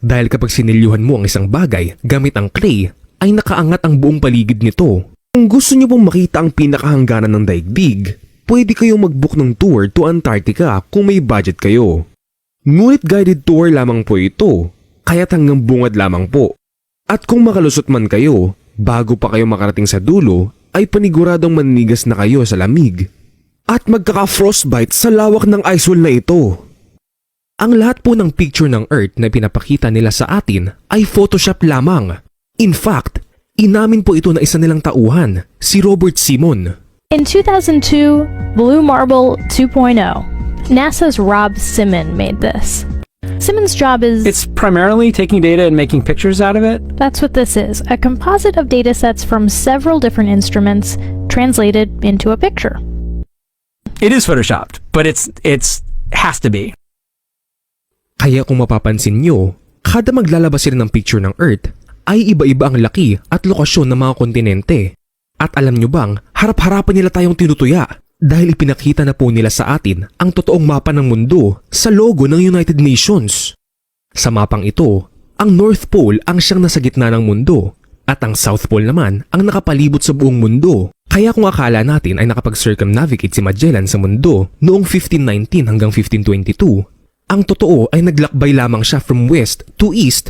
Dahil kapag sinilyuhan mo ang isang bagay gamit ang clay, ay nakaangat ang buong paligid nito. Kung gusto niyo pong makita ang pinakahangganan ng daigdig, pwede kayong mag-book ng tour to Antarctica kung may budget kayo. Ngunit guided tour lamang po ito, kaya't hanggang bungad lamang po. At kung makalusot man kayo, bago pa kayo makarating sa dulo, ay paniguradong maninigas na kayo sa lamig. At magkaka-frostbite sa lawak ng ice wall na ito. Ang lahat po ng picture ng Earth na pinapakita nila sa atin ay Photoshop lamang. In fact, inamin po ito na isa nilang tauhan, si Robert Simon. In 2002, Blue Marble 2.0, NASA's Rob Simon made this. Simon's job is It's primarily taking data and making pictures out of it. that's what this is a composite of data sets from several different instruments translated into a picture. It is photoshopped, but it's it's has to be. Kaya kung mapapansin nyo, kada maglalabas sila ng picture ng Earth, ay iba-iba ang laki at lokasyon ng mga kontinente. At alam nyo bang, harap-harapan nila tayong tinutuya dahil ipinakita na po nila sa atin ang totoong mapa ng mundo sa logo ng United Nations. Sa mapang ito, ang North Pole ang siyang nasa gitna ng mundo at ang South Pole naman ang nakapalibot sa buong mundo. Kaya kung akala natin ay nakapag-circumnavigate si Magellan sa mundo noong 1519 hanggang 1522, ang totoo ay naglakbay lamang siya from west to east